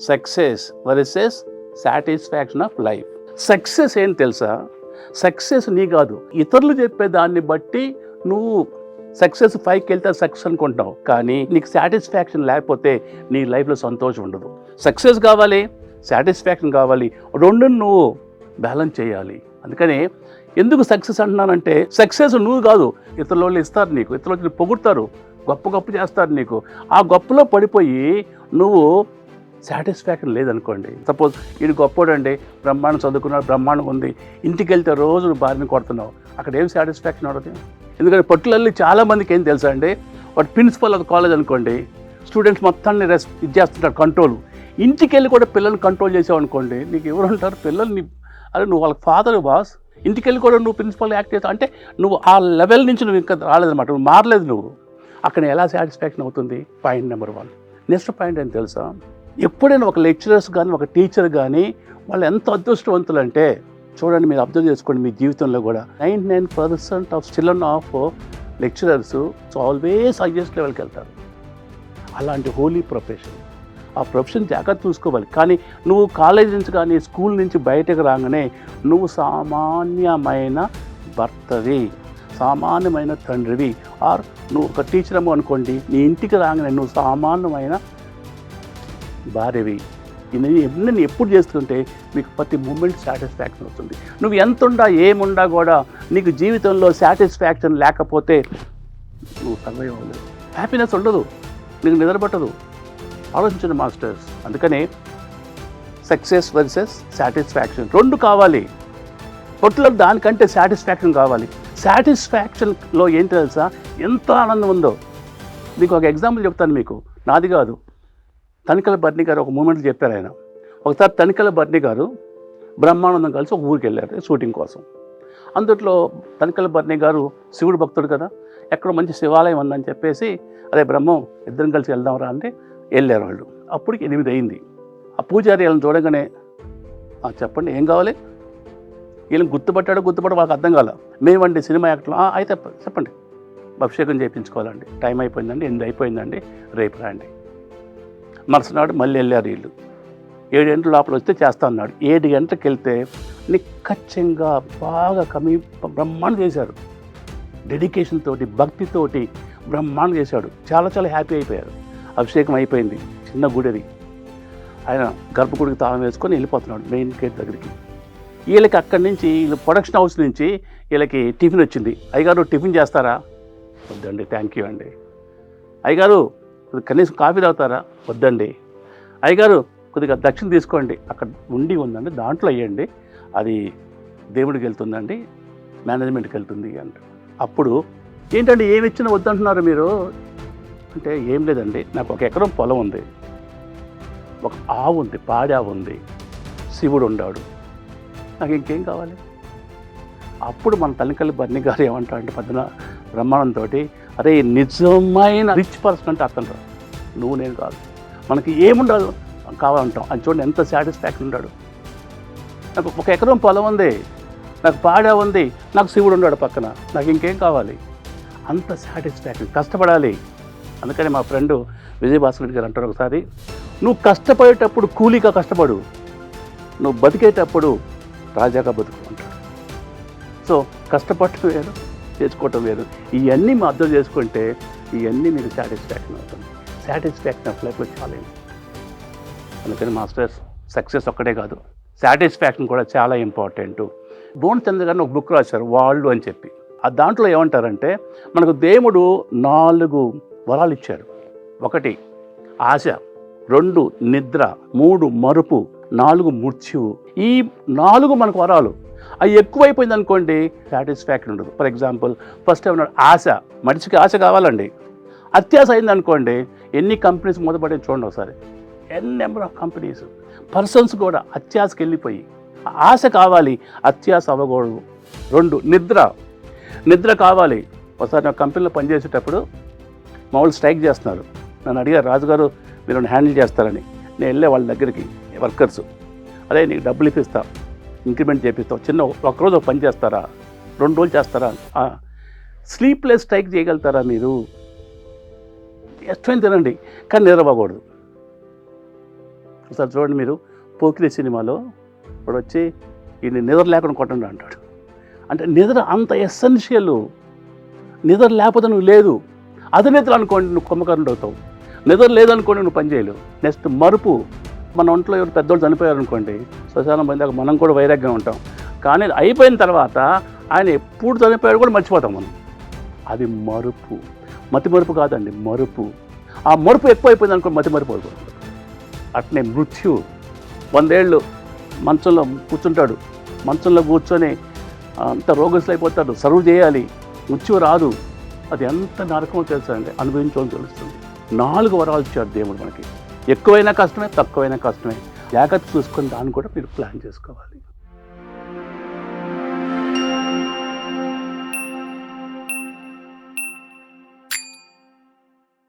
Success versus satisfaction of life success ఏం తెలుసా? Success నీ కాదు. ఇతరులు చెప్పే దాన్ని బట్టి నువ్వు సక్సెస్ పైకి వెళ్తే సక్సెస్ అనుకుంటావు. కానీ నీకు సాటిస్ఫాక్షన్ లేకపోతే నీ లైఫ్లో సంతోషం ఉండదు. సక్సెస్ కావాలి సాటిస్ఫాక్షన్ కావాలి. రెండు నువ్వు బ్యాలెన్స్ చేయాలి. అందుకని ఎందుకు సక్సెస్ అంటున్నానంటే సక్సెస్ నువ్వు కాదు. ఇతరుల వాళ్ళు ఇస్తారు నీకు. ఇతరుల వాళ్ళు పొగుడతారు. గొప్ప గొప్ప చేస్తారు నీకు. ఆ గొప్పలో పడిపోయి నువ్వు సాటిస్ఫాక్షన్ లేదనుకోండి. సపోజ్ ఇది గొప్పోడండి బ్రహ్మాండం చదువుకున్నాడు బ్రహ్మాండం ఉంది ఇంటికి వెళ్తే రోజు బారిని భార్యని కొడుతున్నావు. అక్కడ ఏం సాటిస్ఫాక్షన్ ఉండదు? ఎందుకంటే పట్టులల్లి చాలామందికి ఏం తెలుసా అండి? వాడు ప్రిన్సిపల్ ఆఫ్ కాలేజ్ అనుకోండి స్టూడెంట్స్ మొత్తాన్ని రెస్ ఇది చేస్తుంటారు కంట్రోల్. ఇంటికి వెళ్ళి కూడా పిల్లల్ని కంట్రోల్ చేసావు అనుకోండి నీకు ఎవరు ఉంటారు పిల్లల్ని అరే నువ్వు వాళ్ళ ఫాదర్ బాస్ ఇంటికి వెళ్ళి కూడా నువ్వు ప్రిన్సిపల్ యాక్ట్ చేస్తావు. అంటే నువ్వు ఆ లెవెల్ నుంచి నువ్వు ఇంకా రాలేదన్నమాట. నువ్వు మారలేదు నువ్వు. అక్కడ ఎలా సాటిస్ఫాక్షన్ అవుతుంది? Point number one. Next point ఏంటి తెలుసా? ఎప్పుడైనా ఒక లెక్చరర్స్ కానీ ఒక టీచర్ కానీ వాళ్ళు ఎంత అదృష్టవంతులు అంటే చూడండి మీరు అబ్జర్వ్ చేసుకోండి మీ జీవితంలో కూడా. Ninety nine percent of children of lecturers always highest లెవెల్కి వెళ్తారు. అలాంటి హోలీ ప్రొఫెషన్. ఆ ప్రొఫెషన్ జాగ్రత్త చూసుకోవాలి. కానీ నువ్వు కాలేజ్ నుంచి కానీ స్కూల్ నుంచి బయటకు రాగానే నువ్వు సామాన్యమైన భర్తవి సామాన్యమైన తండ్రివి. ఆర్ నువ్వు ఒక టీచర్ ఏమో అనుకోండి నీ ఇంటికి రాగానే నువ్వు సామాన్యమైన భార్యవి ఇవన్నీ నేను ఎప్పుడు చేస్తుంటే మీకు ప్రతి మూమెంట్ సాటిస్ఫాక్షన్ వస్తుంది. నువ్వు ఎంత ఉండా ఏముండా కూడా నీకు జీవితంలో సాటిస్ఫాక్షన్ లేకపోతే నువ్వు సర్వైవ్ అవ్వలేవు. హ్యాపీనెస్ ఉండదు. నీకు నిద్రపట్టదు. ఆలోచించండి మాస్టర్స్ అందుకనే సక్సెస్ వర్సెస్ సాటిస్ఫాక్షన్ రెండు కావాలి. పొట్టులో దానికంటే సాటిస్ఫాక్షన్ కావాలి. సాటిస్ఫాక్షన్లో ఏంటి తెలుసా? ఎంత ఆనందం ఉందో. మీకు ఒక ఎగ్జాంపుల్ చెప్తాను మీకు. నాది కాదు. తనికల బర్ని గారు ఒక మూమెంట్ చెప్పారు ఆయన. ఒకసారి తనికల బర్ని గారు బ్రహ్మానందం కలిసి ఒక ఊరికి వెళ్ళారు షూటింగ్ కోసం. అందుట్లో తనికల బర్ని గారు శివుడు భక్తుడు కదా ఎక్కడ మంచి శివాలయం ఉందని చెప్పేసి అదే బ్రహ్మం ఇద్దరం కలిసి వెళ్దాంరా అంటే వెళ్ళారు వాళ్ళు. అప్పటికి ఎనిమిది అయింది. ఆ పూజారి వాళ్ళని చూడగానే చెప్పండి ఏం కావాలి? వీళ్ళని గుర్తుపట్టాడో గుర్తుపడ వాళ్ళకి అర్థం కాల. మేమండి సినిమా యాక్టర్ అయితే చెప్పండి. అభిషేకం చేయించుకోవాలండి. టైం అయిపోయిందండి ఎనిమిది అయిపోయిందండి. రేపు రండి. మరుసనాడు మళ్ళీ వెళ్ళారు వీళ్ళు. ఏడు గంటల లోపల వస్తే చేస్తా అన్నాడు. ఏడు గంటలకు వెళ్తే నిక్కచ్చంగా బాగా కమి బ్రహ్మాండం చేశారు. డెడికేషన్ తోటి భక్తితోటి బ్రహ్మాండం చేశాడు. చాలా చాలా హ్యాపీ అయిపోయారు. అభిషేకం అయిపోయింది. చిన్న గుడిది. ఆయన గర్భగుడికి తాళం వేసుకొని వెళ్ళిపోతున్నాడు మెయిన్ గేట్ దగ్గరికి. వీళ్ళకి అక్కడి నుంచి వీళ్ళు ప్రొడక్షన్ హౌస్ నుంచి వీళ్ళకి టిఫిన్ వచ్చింది. అయ్యగారు టిఫిన్ చేస్తారా? వద్దండి థ్యాంక్ యూ అండి. అయ్యగారు కనీసం కాఫీ తాగుతారా? వద్దండి. అయ్యగారు కొద్దిగా దక్షిణ తీసుకోండి. అక్కడ ఉండి ఉందండి. దాంట్లో అయ్యండి అది దేవుడికి వెళ్తుందండి. మేనేజ్మెంట్కి వెళ్తుంది అంట. అప్పుడు ఏంటండి ఏమి ఇచ్చినా వద్దంటున్నారు మీరు? అంటే ఏం లేదండి. నాకు ఒక ఎకరం పొలం ఉంది. ఒక ఆవు ఉంది పాడి ఆవు ఉంది. శివుడు ఉండాడు నాకు ఇంకేం కావాలి? అప్పుడు మన తల్లికల్లి బర్ని గారు ఏమంటారంటే పద్మన బ్రహ్మాండంతో అరే నిజమైన రిచ్ పర్సన్ అంటే అతను రా. నువ్వు నేను కాదు. మనకి ఏముండదు. కావాలంటాం. అది చూడండి ఎంత సాటిస్ఫాక్షన్ ఉంటాడు నాకు ఒక ఎకరం పొలం ఉంది. నాకు పాడే ఉంది. నాకు శివుడు ఉన్నాడు పక్కన. నాకు ఇంకేం కావాలి? అంత సాటిస్ఫాక్షన్ కష్టపడాలి. అందుకని మా ఫ్రెండ్ విజయభాస్కర్ గారు అంటారు ఒకసారి నువ్వు కష్టపడేటప్పుడు కూలీగా కష్టపడు. నువ్వు బతికేటప్పుడు రాజాగా బతుకు అంటాడు. సో కష్టపడటం వేరు చేసుకోవటం వేరు. ఇవన్నీ మా అర్థం చేసుకుంటే ఇవన్నీ మీకు సాటిస్ఫాక్షన్ అవుతుంది. సాటిస్ఫాక్షన్ ఆఫ్ లైఫ్లో చాలా అందుకని మాస్టర్స్ సక్సెస్ ఒక్కటే కాదు. సాటిస్ఫాక్షన్ కూడా చాలా ఇంపార్టెంట్ బోన్ చంద్ర గారిని ఒక బుక్ రాశారు వాళ్ళు అని చెప్పి. ఆ దాంట్లో ఏమంటారంటే మనకు దేవుడు నాలుగు వరాలు ఇచ్చారు. ఒకటి ఆశ. రెండు నిద్ర. మూడు మరుపు. నాలుగు మృత్యువు. ఈ నాలుగు మనకు వరాలు. అవి ఎక్కువైపోయింది అనుకోండి సాటిస్ఫాక్షన్ ఉండదు. ఫర్ ఎగ్జాంపుల్ ఫస్ట్ ఏమన్నాడు ఆశ మనిషికి ఆశ కావాలండి. అత్యాశ అయింది అనుకోండి ఎన్ని కంపెనీస్ మూతపడే చూడండి ఒకసారి. N number of companies persons కూడా అత్యాశకి వెళ్ళిపోయి ఆశ కావాలి అత్యాశ అవ్వకూడదు. రెండు నిద్ర. నిద్ర కావాలి. ఒకసారి నా కంపెనీలో పనిచేసేటప్పుడు మామూలు స్ట్రైక్ చేస్తున్నారు. నన్ను అడిగారు రాజుగారు మీరు హ్యాండిల్ చేస్తారని. నేను వెళ్ళే వాళ్ళ దగ్గరికి వర్కర్స్ అదే నీకు డబ్బులు ఇప్పిస్తాను ఇంక్రిమెంట్ చేపిస్తావు. చిన్న ఒకరోజు ఒక పని చేస్తారా? రెండు రోజులు చేస్తారా? స్లీప్లెస్ స్ట్రైక్ చేయగలుగుతారా మీరు? ఇష్టమైన తినండి కానీ నిద్రపోకూడదు ఒకసారి చూడండి మీరు పోకిరి సినిమాలో ఇప్పుడు వచ్చి ఈయన నిద్ర లేకుండా కొట్టండి అంటాడు. అంటే నిద్ర అంత ఎస్సెన్షియల్. నిద్ర లేకపోతే నువ్వు లేదు. అది నిద్ర అనుకోండి నువ్వు కుమ్మకరుడు అవుతావు. నిద్ర లేదనుకోండి నువ్వు పని చేయలేవు. నెక్స్ట్ మరుపు. మన ఒంట్లో ఎవరు పెద్దోళ్ళు చనిపోయారు అనుకోండి శ్మశానం పోయినాక మనం కూడా వైరాగ్యం ఉంటాం. కానీ అయిపోయిన తర్వాత ఆయన ఎప్పుడు చనిపోయాడు కూడా మర్చిపోతాం మనం. అది మరుపు. మతి మరుపు కాదండి మరుపు. ఆ మరుపు ఎక్కువ అయిపోయింది అనుకో మతి మరుపు అయిపోతుంది అట్నే మృత్యు. వందేళ్ళు మంచంలో కూర్చుంటాడు. మంచంలో కూర్చొని అంత రోగస్లు అయిపోతాడు సర్వ్ చేయాలి. మృత్యు రాదు. అది ఎంత నరకమో తెలుసా అండి? అనుభవించడం తెలుస్తుంది. నాలుగు వరాలు ఇచ్చాడు దేవుడు మనకి. ఎక్కువైనా కష్టమే తక్కువైనా కష్టమే. జాగ్రత్త చూసుకొని దాన్ని కూడా మీరు ప్లాన్ చేసుకోవాలి.